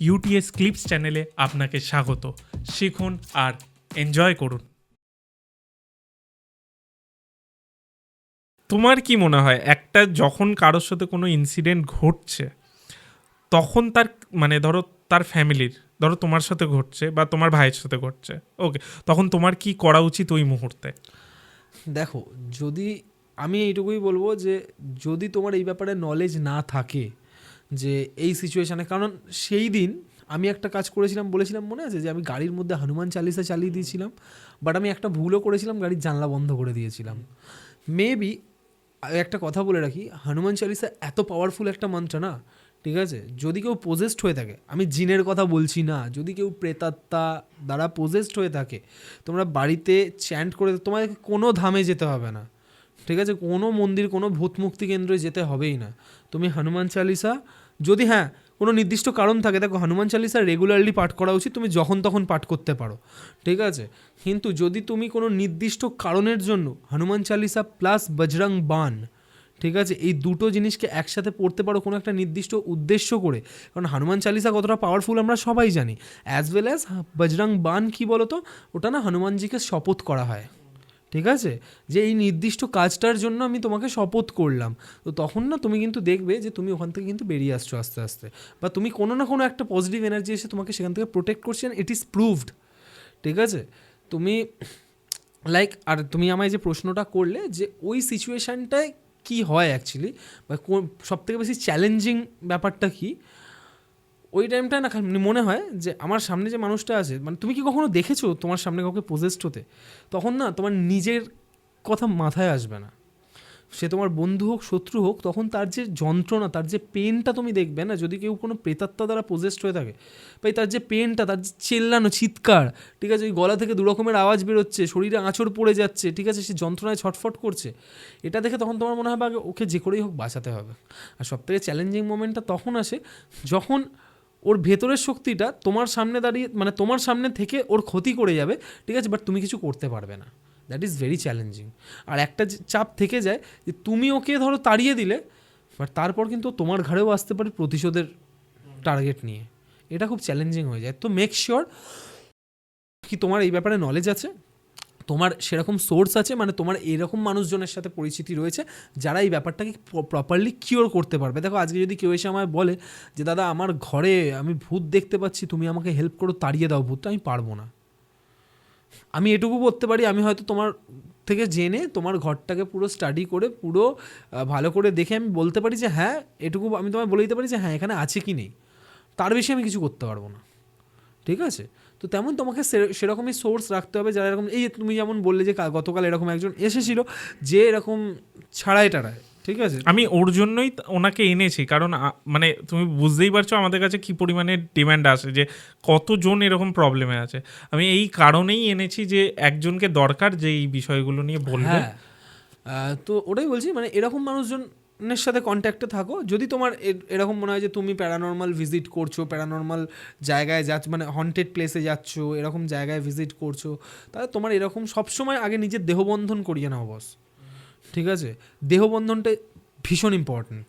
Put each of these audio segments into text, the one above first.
UTS clips চ্যানেলে আপনাকে স্বাগত। শিখুন আর এনজয় করুন। তোমার কি মনে হয়, একটা যখন কারোর সাথে কোনো ইনসিডেন্ট ঘটছে, তখন তার মানে ধরো তার ফ্যামিলির ধরো তোমার সাথে ঘটছে বা তোমার ভাইয়ের সাথে ঘটছে ওকে তখন তোমার কি করা উচিত ওই মুহূর্তে? দেখো, যদি আমি এইটুকুই বলব যে যদি তোমার এই ব্যাপারে নলেজ না থাকে যে এই সিচুয়েশানে কারণ সেই দিন আমি একটা কাজ করেছিলাম, বলেছিলাম মনে আছে যে আমি গাড়ির মধ্যে হনুমান চালিসা চালিয়ে দিয়েছিলাম বাট আমি একটা ভুলও করেছিলাম, গাড়ির জানলা বন্ধ করে দিয়েছিলাম। মেবি একটা কথা বলে রাখি, হনুমান চালিসা এত পাওয়ারফুল একটা মন্ত্র না, ঠিক আছে? যদি কেউ পোজেসড হয়ে থাকে, আমি জিনের কথা বলছি না, যদি কেউ প্রেতাত্মা দ্বারা পোজেসড হয়ে থাকে, তোমরা বাড়িতে চ্যান্ট করে, তোমাকে কোনো ধামে যেতে হবে না। ঠিক আছে? কোনো মন্দির, কোনো ভূত মুক্তি কেন্দ্রে যেতে হবেই না। তুমি হনুমান চালিসা, যদি হ্যাঁ কোনো নির্দিষ্ট কারণ থাকে, দেখো হনুমান চালিসা রেগুলারলি পাঠ করা উচিত, তুমি যখন তখন পাঠ করতে পারো। ঠিক আছে? কিন্তু যদি তুমি কোনো নির্দিষ্ট কারণের জন্য হনুমান চালিসা প্লাস বজরং বান, ঠিক আছে? এই দুটো জিনিসকে একসাথে পড়তে পারো কোনো একটা নির্দিষ্ট উদ্দেশ্য করে। কারণ হনুমান চালিসা কতটা পাওয়ারফুল আমরা সবাই জানি। As well as Bajrang Baan কী বলো তো ওটা না হনুমানজিকে শপথ করা হয়। ঠিক আছে? যে এই নির্দিষ্ট কাজটার জন্য আমি তোমাকে শপথ করলাম। তো তখন না তুমি কিন্তু দেখবে যে তুমি ওখান থেকে কিন্তু বেরিয়ে আসছো আস্তে আস্তে। বা তুমি কোনো না কোনো একটা পজিটিভ এনার্জি এসে তোমাকে সেখান থেকে প্রোটেক্ট করছে ইট ইজ প্রুভড ঠিক আছে? তুমি লাইক আর তুমি আমায় যে প্রশ্নটা করলে যে ওই সিচুয়েশানটায় কী হয় অ্যাকচুয়ালি বা সব থেকে বেশি চ্যালেঞ্জিং ব্যাপারটা কী? ওই টাইমটায় না মনে হয় যে আমার সামনে যে মানুষটা আছে মানে তুমি কি কখনো দেখেছ তোমার সামনে কাউকে পোজেস্ট হতে? তখন না তোমার নিজের কথা মাথায় আসবে না। সে তোমার বন্ধু হোক, শত্রু হোক, তখন তার যে যন্ত্রণা, তার যে পেনটা তুমি দেখবে না, যদি কেউ কোনো প্রেতাত্মা দ্বারা পজেস্ট হয়ে থাকে ভাই তার যে পেনটা তার যে চেল্লানো, চিৎকার, ঠিক আছে, ওই গলা থেকে দু রকমের আওয়াজ বেরোচ্ছে, শরীরে আঁচড় পড়ে যাচ্ছে, ঠিক আছে, সে যন্ত্রণায় ছটফট করছে, এটা দেখে তখন তোমার মনে হবে আগে ওকে যে করেই হোক বাঁচাতে হবে। আর সবথেকে চ্যালেঞ্জিং মোমেন্টটা তখন আসে যখন ওর ভেতরের শক্তিটা তোমার সামনে দাঁড়িয়ে মানে তোমার সামনে থেকে ওর ক্ষতি করে যাবে, ঠিক আছে? বাট তুমি কিছু করতে পারবে না। দ্যাট ইজ ভেরি চ্যালেঞ্জিং আর একটা চাপ থেকে যায় যে তুমি ওকে ধরো তাড়িয়ে দিলে বাট তারপর কিন্তু তোমার ঘাড়েও আসতে পারে প্রতিশোধের টার্গেট নিয়ে। এটা খুব চ্যালেঞ্জিং হয়ে যায়। তো মেক শিওর কি তোমার এই ব্যাপারে নলেজ আছে? তোমার সেরকম সোর্স আছে মানে তোমার এরকম মানুষজনের সাথে পরিচিতি রয়েছে, যারা এই ব্যাপারটাকে প্রপারলি কিওর করতে পারবে। দেখো, আজকে যদি কেউ এসে আমায় বলে যে, দাদা, আমার ঘরে আমি ভূত দেখতে পাচ্ছি, তুমি আমাকে হেল্প করো, তাড়িয়ে দাও ভূতটা, আমি পারব না। আমি এটুকু করতে পারি, আমি হয়তো তোমার থেকে জেনে তোমার ঘরটাকে পুরো স্টাডি করে, পুরো ভালো করে দেখে আমি বলতে পারি যে হ্যাঁ এটুকু আমি তোমায় বলে দিতে পারি যে হ্যাঁ এখানে আছে কি নেই? তার বেশি আমি কিছু করতে পারব না। ঠিক আছে? তো তেমন তোমাকে সেরকমই সোর্স রাখতে হবে যারা এরকম এই যে তুমি যেমন বললে যে গতকাল এরকম একজন এসেছিল যে এরকম ছাড়ায় টাড়ায় ঠিক আছে? আমি ওর জন্যই ওনাকে এনেছি কারণ মানে তুমি বুঝতেই পারছ আমাদের কাছে কি পরিমাণে ডিমান্ড আসে যে কতজন এরকম প্রবলেমে আছে। আমি এই কারণেই এনেছি যে একজনকে দরকার যে এই বিষয়গুলো নিয়ে বলবে। হ্যাঁ। তো ওটাই বলছি মানে এরকম মানুষজনের সাথে কন্ট্যাক্টে থাকো। যদি তোমার এরকম মনে হয় যে তুমি প্যারানর্মাল ভিজিট করছ প্যারানর্মাল জায়গায় যাচ্ছ মানে হন্টেড প্লেসে যাচ্ছ, এরকম জায়গায় ভিজিট করছ, তাহলে তোমার এরকম সবসময় আগে নিজের দেহবন্ধন করিয়ে নাও বস ঠিক আছে? দেহবন্ধনটা ভীষণ ইম্পর্ট্যান্ট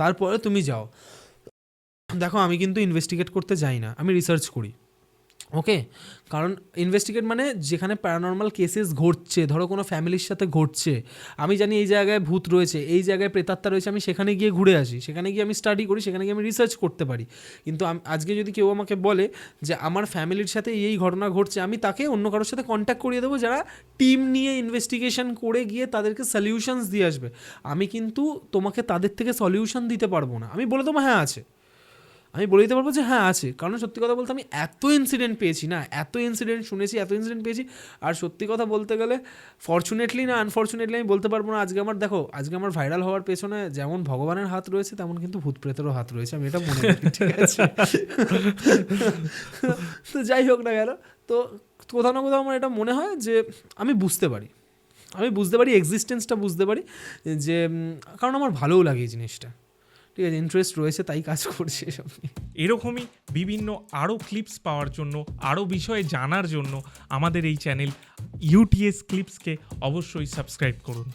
তারপরে তুমি যাও। দেখো, আমি কিন্তু ইনভেস্টিগেট করতে যাই না, আমি রিসার্চ করি। ওকে? কারণ ইনভেস্টিগেট মানে যেখানে প্যারানর্মাল কেসেস ঘটছে, ধরো কোনো ফ্যামিলির সাথে ঘটছে, আমি জানি এই জায়গায় ভূত রয়েছে, এই জায়গায় প্রেতাত্মা রয়েছে, আমি সেখানে গিয়ে ঘুরে আসি, সেখানে গিয়ে আমি স্টাডি করি, সেখানে গিয়ে আমি রিসার্চ করতে পারি। কিন্তু আজকে যদি কেউ আমাকে বলে যে আমার ফ্যামিলির সাথে এই ঘটনা ঘটছে, আমি তাকে অন্য কারোর সাথে কন্ট্যাক্ট করিয়ে দেবো, যারা টিম নিয়ে ইনভেস্টিগেশন করে গিয়ে তাদেরকে সলিউশনস দিয়ে আসবে। আমি কিন্তু তোমাকে তাদের থেকে সলিউশন দিতে পারব না। আমি বলে দেবো হ্যাঁ আছে। আমি বলে দিতে পারব যে হ্যাঁ আছে। কারণ সত্যি কথা বলতে আমি এত ইনসিডেন্ট পেয়েছি না, এত ইনসিডেন্ট শুনেছি, এত ইনসিডেন্ট পেয়েছি। আর সত্যি কথা বলতে গেলে ফর্চুনেটলি না আনফর্চুনেটলি আমি বলতে পারব না, আজকে আমার, দেখো, আজকে আমার ভাইরাল হওয়ার পেছনে যেমন ভগবানের হাত রয়েছে, তেমন কিন্তু ভূত প্রেতেরও হাত রয়েছে, আমি এটা মনে তো যাই হোক না গেল তো কোথাও না কোথাও আমার এটা মনে হয় যে আমি বুঝতে পারি। আমি বুঝতে পারি এক্সিস্টেন্সটা বুঝতে পারি যে কারণ আমার ভালোও লাগে এই জিনিসটা। ঠিক আছে ইন্টারেস্ট রয়েছে, তাই কাজ করছে এসব এরকমই বিভিন্ন আরও ক্লিপস পাওয়ার জন্য আরও বিষয়ে জানার জন্য আমাদের এই চ্যানেল ইউটিএস ক্লিপসকে অবশ্যই সাবস্ক্রাইব করুন।